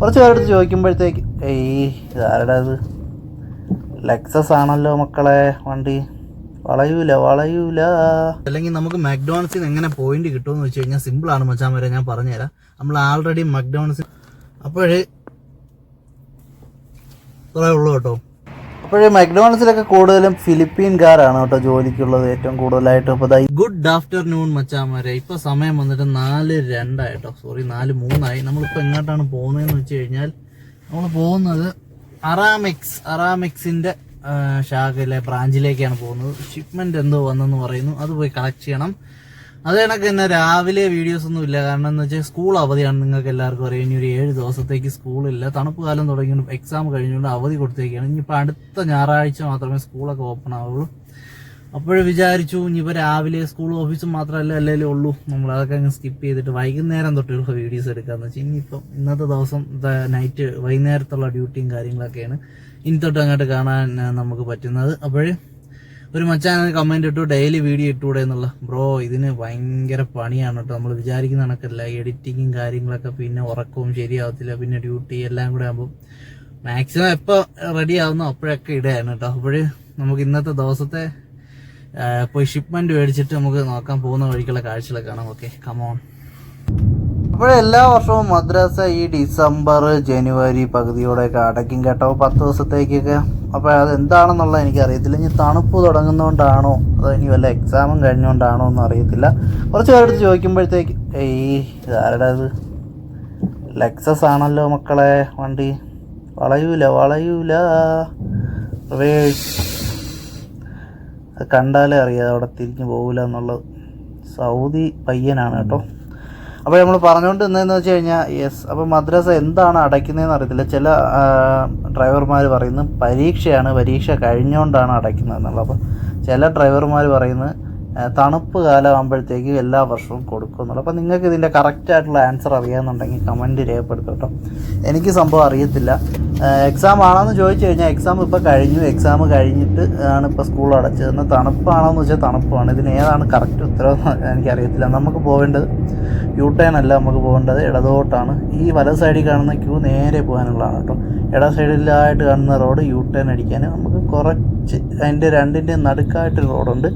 കുറച്ച് പേരെടുത്ത് ചോദിക്കുമ്പോഴത്തേക്ക് ഏയ് ഇതാരുടെ അത് ലെക്സസ് ആണല്ലോ മക്കളെ വണ്ടി. വളയൂല വളയൂല. അല്ലെങ്കിൽ നമുക്ക് മക്ഡോണൽസിന് എങ്ങനെ പോയിന്റ് കിട്ടുമെന്ന് വെച്ച് കഴിഞ്ഞാൽ സിമ്പിൾ ആണ് മച്ചാൻ വരെ ഞാൻ പറഞ്ഞുതരാം. നമ്മൾ ആൾറെഡി മക്ഡോണൽസ് അപ്പോഴേ കുറേ ഉള്ളൂ കേട്ടോ. അപ്പോഴേ മക്ഡോണൽസിലൊക്കെ കൂടുതലും ഫിലിപ്പീൻകാരാണ് കേട്ടോ ജോലിക്കുള്ളത് ഏറ്റവും കൂടുതലായിട്ട്. ഇപ്പൊ ഗുഡ് ആഫ്റ്റർനൂൺ മച്ചാമാരെ. ഇപ്പൊ സമയം വന്നിട്ട് നാല് രണ്ടായിട്ടോ. സോറി നാല് മൂന്നായി. നമ്മളിപ്പോ എങ്ങോട്ടാണ് പോകുന്നതെന്ന് വെച്ച് കഴിഞ്ഞാൽ നമ്മൾ പോകുന്നത് അറാമെക്സ് അറാമിക്സിന്റെ ശാഖയിലെ ബ്രാഞ്ചിലേക്കാണ് പോകുന്നത്. ഷിപ്മെന്റ് എന്തോ വന്നെന്ന് പറയുന്നു. അത് പോയി കളക്ട് ചെയ്യണം. അത് കണക്ക് തന്നെ രാവിലെ വീഡിയോസ് ഒന്നും ഇല്ല. കാരണം എന്ന് വെച്ചാൽ സ്കൂൾ അവധിയാണ് നിങ്ങൾക്ക് എല്ലാവർക്കും അറിയാം. ഇനി ഒരു ഏഴ് ദിവസത്തേക്ക് സ്കൂളില്ല തണുപ്പ് കാലം തുടങ്ങിയുണ്ട് എക്സാം കഴിഞ്ഞുകൊണ്ട് അവധി കൊടുത്തേക്കാണ്. ഇനിയിപ്പോൾ അടുത്ത ഞായറാഴ്ച മാത്രമേ സ്കൂളൊക്കെ ഓപ്പൺ ആവുള്ളൂ. അപ്പോഴും വിചാരിച്ചു ഇനിയിപ്പോൾ രാവിലെ സ്കൂൾ ഓഫീസും മാത്രമല്ല അല്ലേ ഉള്ളൂ. നമ്മൾ അതൊക്കെ അങ്ങ് സ്കിപ്പ് ചെയ്തിട്ട് വൈകുന്നേരം തൊട്ടുള്ള വീഡിയോസ് എടുക്കാന്ന് വെച്ചാൽ ഇനിയിപ്പം ഇന്നത്തെ ദിവസം നൈറ്റ് വൈകുന്നേരത്തുള്ള ഡ്യൂട്ടിയും കാര്യങ്ങളൊക്കെയാണ്. ഇനി തൊട്ട് അങ്ങോട്ട് കാണാൻ നമുക്ക് പറ്റുന്നത്. അപ്പോഴേ ഒരു മച്ചാൻ കമന്റ് ഇട്ടു ഡെയിലി വീഡിയോ ഇട്ടൂടെ എന്നുള്ള. ബ്രോ ഇതിന് ഭയങ്കര പണിയാണ് കേട്ടോ നമ്മൾ വിചാരിക്കുന്ന കണക്കല്ല എഡിറ്റിങ്ങും കാര്യങ്ങളൊക്കെ പിന്നെ ഉറക്കവും ശരിയാവത്തില്ല. പിന്നെ ഡ്യൂട്ടി എല്ലാം കൂടെ ആകുമ്പോൾ മാക്സിമം എപ്പോൾ റെഡി ആവുന്നോ അപ്പോഴൊക്കെ ഇടുകയാണ് കേട്ടോ അപ്പോഴ് നമുക്ക് ഇന്നത്തെ ദിവസത്തെ ഇപ്പോൾ ഷിപ്മെന്റ് മേടിച്ചിട്ട് നമുക്ക് നോക്കാൻ പോകുന്ന വഴിക്കുള്ള കാഴ്ചകളൊക്കെ കാണാം. ഓക്കെ കമോൺ അപ്പോൾ എല്ലാ വർഷവും മദ്രാസ ഈ ഡിസംബർ ജനുവരി പകുതിയോടെയൊക്കെ അടയ്ക്കും കേട്ടോ. പത്ത് ദിവസത്തേക്കൊക്കെ അപ്പോൾ അത് എന്താണെന്നുള്ളത് എനിക്കറിയത്തില്ല. ഇനി തണുപ്പ് തുടങ്ങുന്നതുകൊണ്ടാണോ അതോ ഇനി വല്ല എക്സാമും കഴിഞ്ഞുകൊണ്ടാണോ എന്ന് അറിയത്തില്ല. കുറച്ച് പേരെടുത്ത് ചോദിക്കുമ്പോഴത്തേക്ക് ഏയ് ഇതാരുടെ അത് ലെക്സസ് ആണല്ലോ മക്കളെ വണ്ടി. വളയൂല വളയൂല. റിവേഴ്സ് അത് കണ്ടാലേ അറിയാം അവിടെ തിരിഞ്ഞു പോകില്ല എന്നുള്ളത്. സൗദി പയ്യനാണ് കേട്ടോ. അപ്പോൾ നമ്മൾ പറഞ്ഞുകൊണ്ട് നിന്നതെന്ന് വെച്ച് കഴിഞ്ഞാൽ യെസ്. അപ്പോൾ മദ്രസ എന്താണ് അടയ്ക്കുന്നതെന്ന് അറിയത്തില്ല. ചില ഡ്രൈവർമാർ പറയുന്നു പരീക്ഷയാണ് പരീക്ഷ കഴിഞ്ഞുകൊണ്ടാണ് അടയ്ക്കുന്നത് എന്നുള്ളത്. അപ്പോൾ ചില ഡ്രൈവർമാർ പറയുന്നത് തണുപ്പ് കാലം ആകുമ്പോഴത്തേക്ക് എല്ലാ വർഷവും കൊടുക്കും എന്നുള്ളത്. അപ്പോൾ നിങ്ങൾക്ക് ഇതിന്റെ കറക്റ്റ് ആയിട്ടുള്ള ആൻസർ അറിയാമെന്നുണ്ടെങ്കിൽ കമന്റ് രേഖപ്പെടുത്തും കേട്ടോ. എനിക്ക് സംഭവം അറിയത്തില്ല. എക്സാം ആണോന്ന് ചോദിച്ചു കഴിഞ്ഞാൽ എക്സാം ഇപ്പോൾ കഴിഞ്ഞു. എക്സാം കഴിഞ്ഞിട്ട് ആണ് ഇപ്പോൾ സ്കൂൾ അടച്ചത് എന്നാൽ തണുപ്പാണോന്ന് വെച്ചാൽ തണുപ്പാണ്. ഇതിന് ഏതാണ് കറക്റ്റ് എനിക്ക് എനിക്കറിയത്തില്ല. നമുക്ക് പോകേണ്ടത് യു ടേൺ അല്ല നമുക്ക് പോകേണ്ടത്. ഇടതോട്ടാണ്. ഈ വല സൈഡിൽ കാണുന്ന ക്യൂ നേരെ പോകാനുള്ളതാണ് കേട്ടോ. ഇട സൈഡിലായിട്ട് കാണുന്ന റോഡ് യു ടേൺ അടിക്കാൻ നമുക്ക് കുറച്ച് അതിന്റെ രണ്ടിന്റെ നടുക്കായിട്ട് റോഡുണ്ട്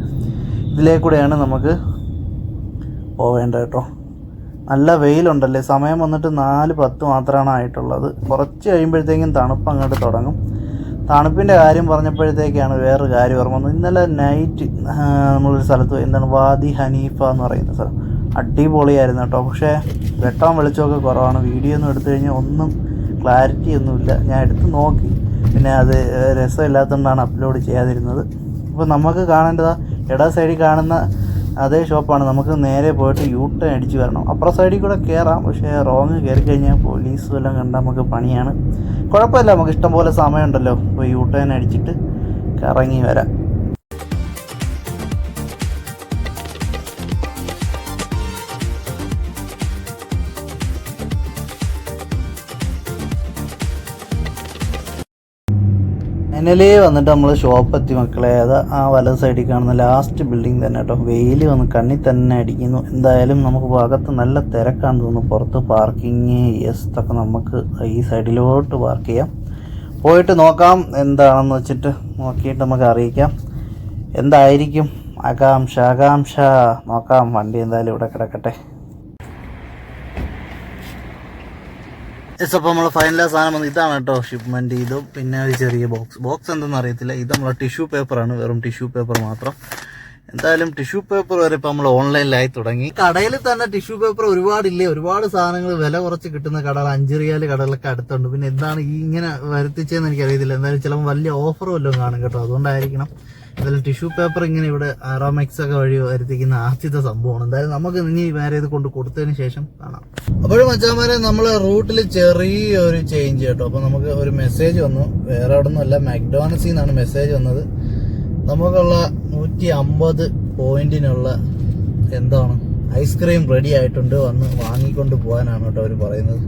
ഇതിലേ കൂടെയാണ് നമുക്ക് പോവേണ്ടത് കേട്ടോ. നല്ല വെയിലുണ്ടല്ലേ? സമയം വന്നിട്ട് നാല് പത്ത് മാത്രമാണ് ആയിട്ടുള്ളത്. കുറച്ച് കഴിയുമ്പോഴത്തേക്കും തണുപ്പ് അങ്ങോട്ട് തുടങ്ങും. തണുപ്പിന്റെ കാര്യം പറഞ്ഞപ്പോഴത്തേക്കാണ് വേറൊരു കാര്യം ഓർമ്മ വന്നത്. ഇന്നലെ നൈറ്റ് നമ്മളൊരു സ്ഥലത്ത് എന്താണ്? വാദി ഹനീഫ എന്ന് പറയുന്ന സ്ഥലം. അടിപൊളിയായിരുന്നു കേട്ടോ. പക്ഷേ വെട്ടം വെളിച്ചമൊക്കെ കുറവാണ്. വീഡിയോ ഒന്നും എടുത്തു കഴിഞ്ഞാൽ ഒന്നും ക്ലാരിറ്റി ഒന്നുമില്ല. ഞാൻ എടുത്ത് നോക്കി. പിന്നെ അത് രസമില്ലാത്തതുകൊണ്ടാണ് അപ്ലോഡ് ചെയ്യാതിരുന്നത്. അപ്പോൾ നമുക്ക് കാണേണ്ടതാ ഇട സൈഡിൽ കാണുന്ന അതേ ഷോപ്പാണ് നമുക്ക് നേരെ പോയിട്ട് യൂ ടേൺ അടിച്ച് വരണം. അപ്പുറ സൈഡിൽ കൂടെ കയറാം പക്ഷേ റോങ് കയറി കഴിഞ്ഞാൽ പോലീസ് എല്ലാം കണ്ടാൽ നമുക്ക് പണിയാണ്. കുഴപ്പമില്ല. നമുക്ക് ഇഷ്ടം പോലെ സമയമുണ്ടല്ലോ. അപ്പോൾ യൂ ടേൺ അടിച്ചിട്ട് കറങ്ങി വരാം. എന്നലേ വന്നിട്ട് നമ്മൾ ഷോപ്പ് എത്തി മക്കളെ. അത് ആ വലത് സൈഡിൽ കാണുന്ന ലാസ്റ്റ് ബിൽഡിംഗ് തന്നെ കേട്ടോ. വെയിൽ വന്ന് കണ്ണിൽ തന്നെ അടിക്കുന്നു. എന്തായാലും നമുക്ക് ഭാഗത്ത് നല്ല തിരക്കാണ് തോന്നുന്നു. പുറത്ത് പാർക്കിങ് ഒക്കെ നമുക്ക് ഈ സൈഡിലോട്ട് പാർക്ക് ചെയ്യാം. പോയിട്ട് നോക്കാം എന്താണെന്ന് വെച്ചിട്ട് നോക്കിയിട്ട് നമുക്ക് അറിയിക്കാം. എന്തായിരിക്കും? ആകാംക്ഷ ആകാംക്ഷ. നോക്കാം വണ്ടി എന്തായാലും ഇവിടെ കിടക്കട്ടെ. യെസ് അപ്പോൾ നമ്മൾ ഫൈനലാ സാധനം വന്ന് ഇതാണ് കേട്ടോ ഷിപ്മെന്റ് ഇതും. പിന്നെ ഒരു ചെറിയ ബോക്സ് ബോക്സ് എന്തെന്ന് അറിയത്തില്ല. ഇത് നമ്മളെ ടിഷ്യൂ പേപ്പറാണ് വെറും ടിഷ്യൂ പേപ്പർ മാത്രം. എന്തായാലും ടിഷ്യൂ പേപ്പർ വരെ ഇപ്പോൾ നമ്മൾ ഓൺലൈനിലായി തുടങ്ങി. കടയിൽ തന്നെ ടിഷ്യൂ പേപ്പർ ഒരുപാടില്ലേ? ഒരുപാട് സാധനങ്ങൾ വില കുറച്ച് കിട്ടുന്ന കടകൾ. അഞ്ച് റിയാൽ കടകളൊക്കെ അടുത്തുണ്ട്. പിന്നെ എന്താണ് ഈ ഇങ്ങനെ വരുത്തിച്ചതെന്ന് എനിക്കറിയത്തില്ല. എന്തായാലും ചിലപ്പോൾ വലിയ ഓഫർ വല്ലതും കാണും കേട്ടോ. അതുകൊണ്ടായിരിക്കണം. എന്തായാലും ടിഷ്യൂ പേപ്പർ ഇങ്ങനെ ഇവിടെ ആറാമെക്സ് ഒക്കെ വഴി വരുത്തിക്കുന്ന ആദ്യത്തെ സംഭവമാണ്. എന്തായാലും നമുക്ക് ഇനി വേറെ ഇത് കൊണ്ട് കൊടുത്തതിന് ശേഷം കാണാം. അപ്പോഴും മച്ചാമാരെ നമ്മൾ റൂട്ടിൽ ചെറിയൊരു ചേഞ്ച് കേട്ടോ. അപ്പൊ നമുക്ക് ഒരു മെസ്സേജ് വന്നു. വേറെ അവിടെ നിന്നല്ല മാക്ഡോണൽസിൽ നിന്നാണ് മെസ്സേജ് വന്നത്. നമുക്കുള്ള നൂറ്റി അമ്പത് പോയിന്റിനുള്ള എന്താണ്? ഐസ്ക്രീം റെഡി ആയിട്ടുണ്ട്. വന്ന് വാങ്ങിക്കൊണ്ട് പോകാനാണ് കേട്ടോ അവർ പറയുന്നത്.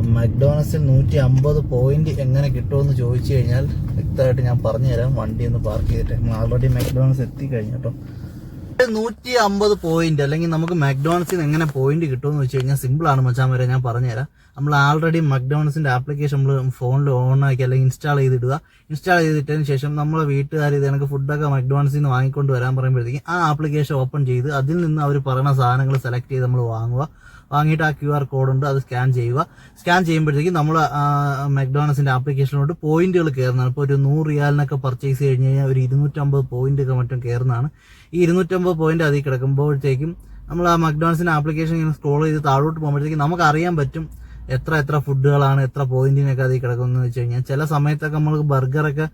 മക്ഡോണൽസിൽ നൂറ്റി അമ്പത് പോയിന്റ് എങ്ങനെ കിട്ടുമെന്ന് ചോദിച്ചു കഴിഞ്ഞാൽ വ്യക്തമായിട്ട് ഞാൻ പറഞ്ഞുതരാം. വണ്ടി ഒന്ന് പാർക്ക് ചെയ്തിട്ട്. ആൾറെഡി മക്ഡോണൽസ് എത്തിക്കഴിഞ്ഞു കേട്ടോ. നൂറ്റി അമ്പത് പോയിന്റ് അല്ലെങ്കിൽ നമുക്ക് മക്ഡോണൽസിൽ നിന്ന് എങ്ങനെ പോയിന്റ് കിട്ടുമെന്ന് വെച്ച് കഴിഞ്ഞാൽ സിമ്പിൾ ആണ് മച്ചാൻ വരെ ഞാൻ പറഞ്ഞുതരാം. നമ്മൾ ആൾറെഡി മക്ഡോണൽസിന്റെ ആപ്ലിക്കേഷൻ നമ്മൾ ഫോണിൽ ഓൺ ആക്കി അല്ലെങ്കിൽ ഇൻസ്റ്റാൾ ചെയ്തിടുക. ഇൻസ്റ്റാൾ ചെയ്തിട്ടതിന് ശേഷം നമ്മളെ വീട്ടുകാർ ഇത് എനിക്ക് ഫുഡൊക്കെ മക്ഡോണൽസിൽ നിന്ന് വാങ്ങിക്കൊണ്ട് വരാൻ പറയുമ്പോഴത്തേക്കും ആ ആപ്ലിക്കേഷൻ ഓപ്പൺ ചെയ്ത് അതിൽ നിന്ന് അവർ പറയുന്ന സാധനങ്ങൾ സെലക്ട് ചെയ്ത് നമ്മൾ വാങ്ങുക. വാങ്ങിയിട്ട് ആ ക്യു ആർ ഉണ്ട് അത് സ്കാൻ ചെയ്യുക. സ്കാൻ ചെയ്യുമ്പോഴത്തേക്കും നമ്മൾ മക്ഡോണൽസിന്റെ ആപ്ലിക്കേഷനിലോട്ട് പോയിന്റുകൾ കയറുന്നതാണ് ഇപ്പോൾ ഒരു നൂറ് റിയാലിനൊക്കെ പർച്ചേസ് ചെയ്ത് കഴിഞ്ഞ് കഴിഞ്ഞാൽ ഒരു ഇരുന്നൂറ്റമ്പത് പോയിന്റ് ഒക്കെ മറ്റും കയറുന്നതാണ് ഈ ഇരുന്നൂറ്റമ്പത് പോയിന്റ് അതിൽ കിടക്കുമ്പോഴത്തേക്കും നമ്മൾ ആ മക്ഡോണൽസിന്റെ ആപ്ലിക്കേഷൻ ഇങ്ങനെ സ്ക്രോൾ ചെയ്ത് താഴോട്ട് പോകുമ്പോഴത്തേക്കും നമുക്ക് അറിയാൻ പറ്റും എത്ര എത്ര ഫുഡുകളാണ് എത്ര പോയിന്റിനൊക്കെ അതിൽ കിടക്കുന്നത് വെച്ച് കഴിഞ്ഞാൽ ചില സമയത്തൊക്കെ നമ്മൾക്ക് ബർഗറൊക്കെ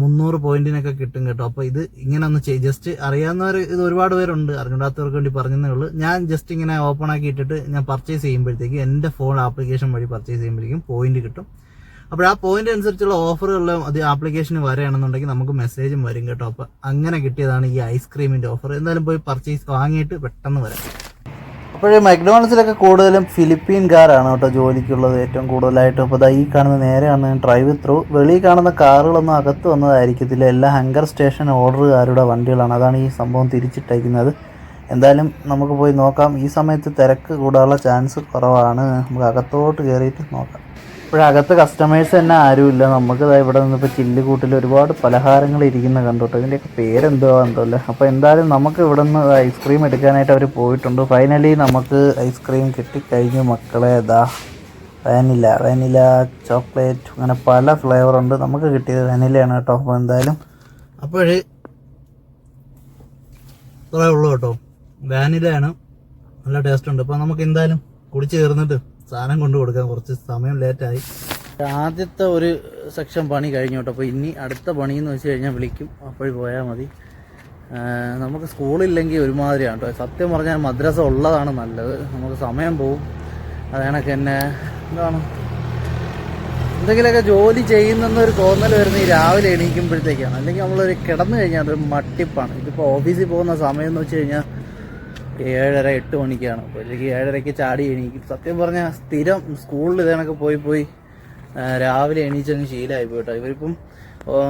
മുന്നൂറ് പോയിന്റിനൊക്കെ കിട്ടും കേട്ടോ. അപ്പോൾ ഇത് ഇങ്ങനെ ഒന്ന് ജസ്റ്റ് അറിയാവുന്നവർ ഇത് ഒരുപാട് പേരുണ്ട്. അറിഞ്ഞിടാത്തവർക്ക് വേണ്ടി പറഞ്ഞതേ ഉള്ളൂ. ഞാൻ ജസ്റ്റ് ഇങ്ങനെ ഓപ്പൺ ആക്കി ഇട്ടിട്ട് ഞാൻ പർച്ചേസ് ചെയ്യുമ്പോഴത്തേക്കും എന്റെ ഫോൺ ആപ്ലിക്കേഷൻ വഴി പർച്ചേസ് ചെയ്യുമ്പോഴേക്കും പോയിന്റ് കിട്ടും. അപ്പോൾ ആ പോയിന്റ് അനുസരിച്ചുള്ള ഓഫറുകളിലും അത് ആപ്ലിക്കേഷന് വരികയാണെന്നുണ്ടെങ്കിൽ നമുക്ക് മെസ്സേജും വരും കേട്ടോ. അപ്പോൾ അങ്ങനെ കിട്ടിയതാണ് ഈ ഐസ്ക്രീമിന്റെ ഓഫർ എന്തായാലും പോയി പർച്ചേസ് വാങ്ങിയിട്ട് പെട്ടെന്ന് വരാം. അപ്പോഴേ മക്ഡോണൽസിലൊക്കെ കൂടുതലും ഫിലിപ്പീൻകാരാണ് കേട്ടോ ജോലിക്കുള്ളത് ഏറ്റവും കൂടുതലായിട്ടും. അപ്പോൾ ഈ കാണുന്ന നേരെ കാണുന്ന ഡ്രൈവ് ത്രൂ വെളിയിൽ കാണുന്ന കാറുകളൊന്നും അകത്ത് വന്നതായിരിക്കത്തില്ല. എല്ലാ ഹങ്കർ സ്റ്റേഷൻ ഓർഡറുകാരുടെ വണ്ടികളാണ്. അതാണ് ഈ സംഭവം തിരിച്ചിട്ടയക്കുന്നത് എന്തായാലും നമുക്ക് പോയി നോക്കാം. ഈ സമയത്ത് തിരക്ക് കൂടാനുള്ള ചാൻസ് കുറവാണ്. നമുക്ക് അകത്തോട്ട് കയറിയിട്ട് നോക്കാം. ഇപ്പോഴകത്ത് കസ്റ്റമേഴ്സ് തന്നെ ആരുമില്ല. നമുക്ക് ഇവിടെ നിന്നിപ്പോൾ ചില്ലുകൂട്ടിൽ ഒരുപാട് പലഹാരങ്ങൾ ഇരിക്കുന്ന കണ്ടോട്ടോ. ഇതിന്റെയൊക്കെ പേരെന്തോ എന്തോല്ലേ അപ്പോൾ എന്തായാലും നമുക്ക് ഇവിടെ നിന്ന് ഐസ്ക്രീം എടുക്കാനായിട്ട് അവർ പോയിട്ടുണ്ട്. ഫൈനലി നമുക്ക് ഐസ്ക്രീം കിട്ടിക്കഴിഞ്ഞു മക്കളെ. ഇതാ വാനില വാനില ചോക്ലേറ്റ് അങ്ങനെ പല ഫ്ലേവറുണ്ട് നമുക്ക് കിട്ടിയത് വാനിലയാണ് കേട്ടോ. അപ്പോൾ എന്തായാലും അപ്പോഴേ ഇത്രേ ഉള്ളൂ കേട്ടോ. വാനിലയാണ് നല്ല ടേസ്റ്റ് ഉണ്ട്. അപ്പോൾ നമുക്ക് എന്തായാലും കുടിച്ച് ചേർന്നിട്ട് സാധനം കൊണ്ട് കൊടുക്കാൻ കുറച്ച് സമയം ലേറ്റായി. ആദ്യത്തെ ഒരു സെക്ഷൻ പണി കഴിഞ്ഞു കേട്ടോ. അപ്പോൾ ഇനി അടുത്ത പണി എന്ന് വെച്ച് കഴിഞ്ഞാൽ വിളിക്കും. അപ്പോൾ പോയാൽ മതി. നമുക്ക് സ്കൂളില്ലെങ്കിൽ ഒരുമാതിരിയാണ് കേട്ടോ. സത്യം പറഞ്ഞാൽ മദ്രസ ഉള്ളതാണ് നല്ലത്. നമുക്ക് സമയം പോവും. അത് തന്നെ എന്താണ്? എന്തെങ്കിലുമൊക്കെ ജോലി ചെയ്യുന്നെന്നൊരു തോന്നൽ വരുന്ന ഈ രാവിലെ എണീക്കുമ്പോഴത്തേക്കാണ്. അല്ലെങ്കിൽ നമ്മളൊരു കിടന്നു കഴിഞ്ഞാൽ അതൊരു മട്ടിപ്പാണ്. ഇതിപ്പോൾ ഓഫീസിൽ പോകുന്ന സമയം എന്ന് വെച്ച് കഴിഞ്ഞാൽ ഏഴര എട്ട് മണിക്കാണ്. അല്ലെങ്കിൽ ഏഴരയ്ക്ക് ചാടി എണീക്കും. സത്യം പറഞ്ഞാൽ സ്ഥിരം സ്കൂളിൽ ഇതേണൊക്കെ പോയി പോയി രാവിലെ എണീച്ചങ്ങ് ശീലമായി പോയിട്ടോ ഇവരിപ്പം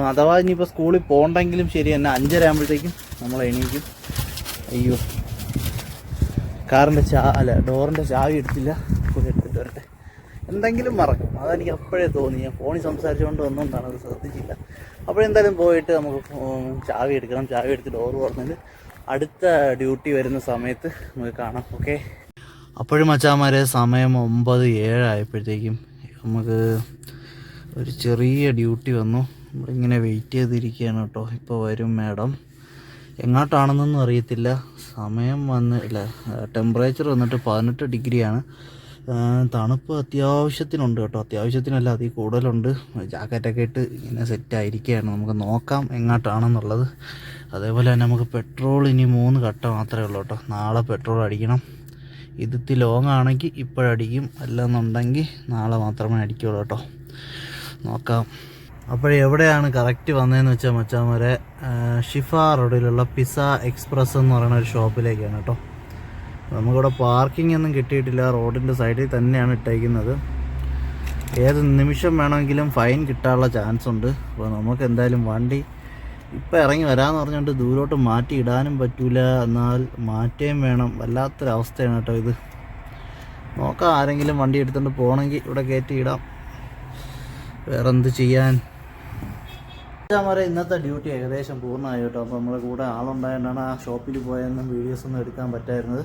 അഥവാ ഇനിയിപ്പോൾ സ്കൂളിൽ പോകണ്ടെങ്കിലും ശരി തന്നെ അഞ്ചര ആകുമ്പോഴത്തേക്കും നമ്മൾ എണീക്കും. അയ്യോ. കാറിന്റെ ചാ അല്ല ഡോറിന്റെ ചാവി എടുത്തില്ല. പോയി എടുത്തിട്ട് വരട്ടെ. എന്തെങ്കിലും മറക്കും. അതെനിക്ക് അപ്പോഴേ തോന്നി. ഞാൻ ഫോണിൽ സംസാരിച്ചുകൊണ്ട് ഒന്നും അത് ശ്രദ്ധിച്ചില്ല. അപ്പോഴെന്തായാലും പോയിട്ട് നമുക്ക് ചാവി എടുക്കണം. ചാവി എടുത്ത് ഡോറ് തുറന്നിട്ട് അടുത്ത ഡ്യൂട്ടി വരുന്ന സമയത്ത് നമുക്ക് കാണാം ഓക്കെ അപ്പോഴും മച്ചാമാരെ സമയം ഒമ്പത് ഏഴായപ്പോഴത്തേക്കും നമുക്ക് ഒരു ചെറിയ ഡ്യൂട്ടി വന്നു. നമ്മളിങ്ങനെ വെയിറ്റ് ചെയ്തിരിക്കുകയാണ് കേട്ടോ. ഇപ്പോൾ വരും മാഡം. എങ്ങോട്ടാണെന്നൊന്നും അറിയത്തില്ല. സമയം വന്ന് ഇല്ല ടെമ്പറേച്ചർ വന്നിട്ട് പതിനെട്ട് ഡിഗ്രിയാണ്. തണുപ്പ് അത്യാവശ്യത്തിനുണ്ട് കേട്ടോ. അത്യാവശ്യത്തിനല്ല അതിൽ കൂടുതലുണ്ട്. ജാക്കറ്റൊക്കെ ഇട്ട് ഇങ്ങനെ സെറ്റ് ആയിരിക്കുകയാണ് നമുക്ക് നോക്കാം എങ്ങോട്ടാണെന്നുള്ളത്. അതേപോലെ തന്നെ നമുക്ക് പെട്രോൾ ഇനി മൂന്ന് കട്ട മാത്രമേ ഉള്ളൂ കേട്ടോ. നാളെ പെട്രോൾ അടിക്കണം. ഇതിത്തി ലോങ് ആണെങ്കിൽ ഇപ്പോഴടിക്കും. അല്ലെന്നുണ്ടെങ്കിൽ നാളെ മാത്രമേ അടിക്കുള്ളൂ കേട്ടോ. നോക്കാം. അപ്പോഴെവിടെയാണ് കറക്റ്റ് വന്നതെന്ന് വെച്ചാൽ മച്ചാമരെ ഷിഫ റോഡിലുള്ള പിസ എക്സ്പ്രസ് എന്ന് പറയുന്ന ഒരു ഷോപ്പിലേക്കാണ് കേട്ടോ. നമുക്കിവിടെ പാർക്കിംഗ് ഒന്നും കിട്ടിയിട്ടില്ല. റോഡിന്റെ സൈഡിൽ തന്നെയാണ് ഇട്ടേക്കുന്നത്. ഏത് നിമിഷം വേണമെങ്കിലും ഫൈൻ കിട്ടാനുള്ള ചാൻസ് ഉണ്ട്. അപ്പോൾ നമുക്ക് എന്തായാലും വണ്ടി ഇപ്പം ഇറങ്ങി വരാമെന്ന് പറഞ്ഞുകൊണ്ട് ദൂരോട്ട് മാറ്റി ഇടാനും പറ്റൂല. എന്നാൽ മാറ്റുകയും വേണം. വല്ലാത്തൊരവസ്ഥയാണ് കേട്ടോ ഇത്. നോക്കാം ആരെങ്കിലും വണ്ടി എടുത്തുകൊണ്ട് പോകണമെങ്കിൽ ഇവിടെ കയറ്റി ഇടാം. വേറെ എന്ത് ചെയ്യാൻ വരെ ഇന്നത്തെ ഡ്യൂട്ടി ഏകദേശം പൂർണമായി കേട്ടോ. അപ്പോൾ നമ്മുടെ കൂടെ ആളുണ്ടായതുകൊണ്ടാണ് ആ ഷോപ്പിൽ പോയെന്നും വീഡിയോസ് ഒന്നും എടുക്കാൻ പറ്റായിരുന്നത്.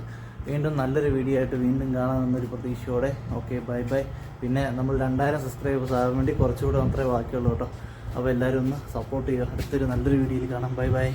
വീണ്ടും നല്ലൊരു വീഡിയോ ആയിട്ട് വീണ്ടും കാണാമെന്നൊരു പ്രതീക്ഷയോടെ. ഓക്കെ ബൈ ബൈ പിന്നെ നമ്മൾ രണ്ടായിരം സബ്സ്ക്രൈബേഴ്സ് ആകാൻ വേണ്ടി കുറച്ചുകൂടെ മാത്രമേ ബാക്കിയുള്ളൂ കേട്ടോ. അപ്പോൾ എല്ലാവരും ഒന്ന് സപ്പോർട്ട് ചെയ്യുക. അടുത്തൊരു നല്ലൊരു വീഡിയോയിൽ കാണാം. Bye bye